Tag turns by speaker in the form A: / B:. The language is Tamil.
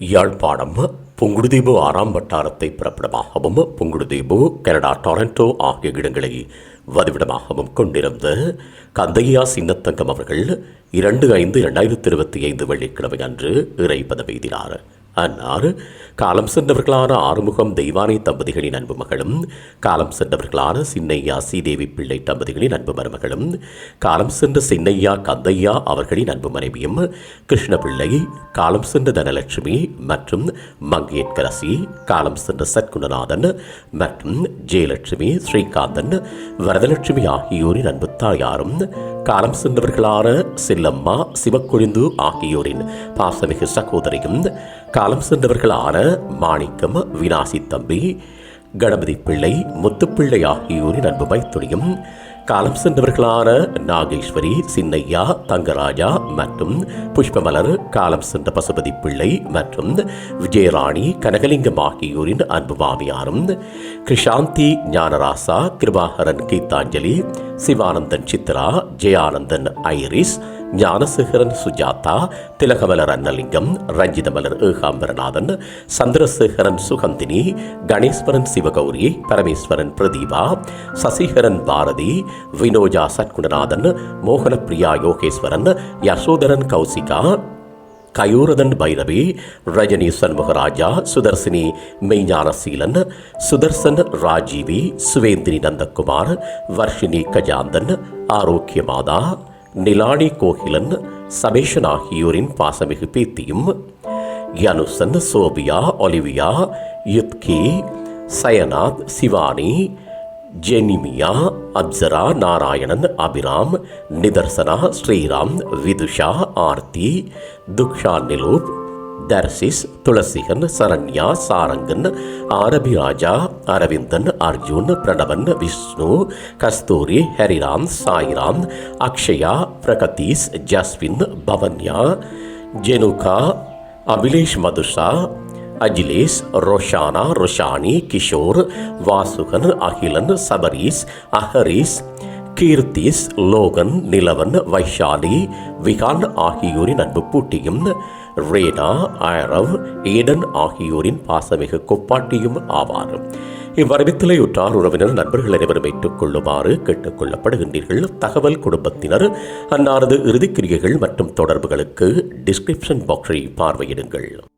A: யாழ்ப்பாணம் புங்குடுதீபு ஆறாம் வட்டாரத்தை பிறப்பிடமாகவும் புங்குடுதீபு கனடா டொரண்டோ ஆகிய இடங்களை வதிவிடமாகவும் கொண்டிருந்த கந்தையா சின்னத்தங்கம் அவர்கள் இரண்டு ஐந்து இரண்டாயிரத்தி இருபத்தி ஐந்து வெள்ளிக்கிழமை அன்று இறை பதவி அன்னார். காலம் சென்றவர்களான ஆறுமுகம் தெய்வானை தம்பதிகளின் அன்பு மகளும் காலம் சென்றவர்களான சின்னையா சீதேவி பிள்ளை தம்பதிகளின் அன்பு மருமகளும் காலம் சென்ற சின்னையா கந்தையா அவர்களின் அன்பு மனைவியும் கிருஷ்ணபிள்ளை காலம் சென்ற தனலட்சுமி மற்றும் மங்கேட்கரசி காலம் சென்ற சத்குணநாதன் மற்றும் ஜெயலட்சுமி ஸ்ரீகாந்தன் வரதலட்சுமி ஆகியோரின் அன்பு தாயாரும் காலம் சென்றவர்களான செல்லம்மா சிவக்கொழுந்து ஆகியோரின் பாசமிகு சகோதரியும் காலம் சென்றவர்களான மாணிக்கம் வினாசி தம்பி கணபதி பிள்ளை முத்துப்பிள்ளை ஆகியோரின் அன்பு மைத்துணியும் காலம் சென்றவர்களான நாகேஸ்வரி சின்னையா தங்கராஜா மற்றும் புஷ்பமலர் காலம் சென்ற பசுபதி பிள்ளை மற்றும் விஜயராணி கனகலிங்கம் ஆகியோரின் அன்பு மாமியாரும் கிருஷாந்தி ஞானராசா கிருபாகரன் கீதாஞ்சலி சிவானந்தன் சித்ரா ஜெயானந்தன் ஐரிஸ் ஞானசேகரன் சுஜாதா திலகமலர் அன்னலிங்கம் ரஞ்சிதமலர் ஏகாம்பரநாதன் சந்திரசேகரன் சுகந்தினி கணேஸ்வரன் சிவகௌரி பரமேஸ்வரன் பிரதீபா சசிகரன் பாரதி வினோஜா சத்குணநாதன் மோகனப்பிரியா யோகேஸ்வரன் யசோதரன் கௌசிகா கயூரதன் பைரவி ரஜினி சண்முகராஜா சுதர்சினி மெய்ஞானசீலன் சுதர்சன் ராஜீவி சுவேந்திரி நந்தகுமார் வர்ஷினி கஜாந்தன் ஆரோக்கியமாதா நிலாடி கோகிலன் சபேஷன் ஆகியோரின் பாசமிகு பேத்தியும் Yanusan Sophia Olivia Yuthki Sayanath Sivani Jenimiya Apsara Narayanan Abiram Nitharsana Sriram Vidusha Aarthi Thuksha Niloop Tharsis Thulasikan Saranya Sarangan Aarabi Raja Aravindan Arjun Pranavan Vishnu Kasthuri Hariram Sairam Akshaya Pragathees Jaswin Bhavanya Jenuka Abilesh Madhusha Ajilesh Roshana Rushani Kishore வாசுகன் Akilan Sabarees அஹரீஸ் Keerthis Logan Nilavan Vaishali Wigan ஆகியோரின் அன்பு பூட்டியும் ரேனா ஆரவ் ஏடன் ஆகியோரின் பாசமிகு கொப்பாட்டியும் ஆவார். இவ்வரவித்தலையுற்றார் உறவினர் நண்பர்கள் அனைவரும் ஏற்றுக் கொள்ளுமாறு தகவல் குடும்பத்தினர் அன்னாரது இறுதிக்கிரியைகள் மற்றும் தொடர்புகளுக்கு டிஸ்கிரிப்ஷன் பாக்ஸை பார்வையிடுங்கள்.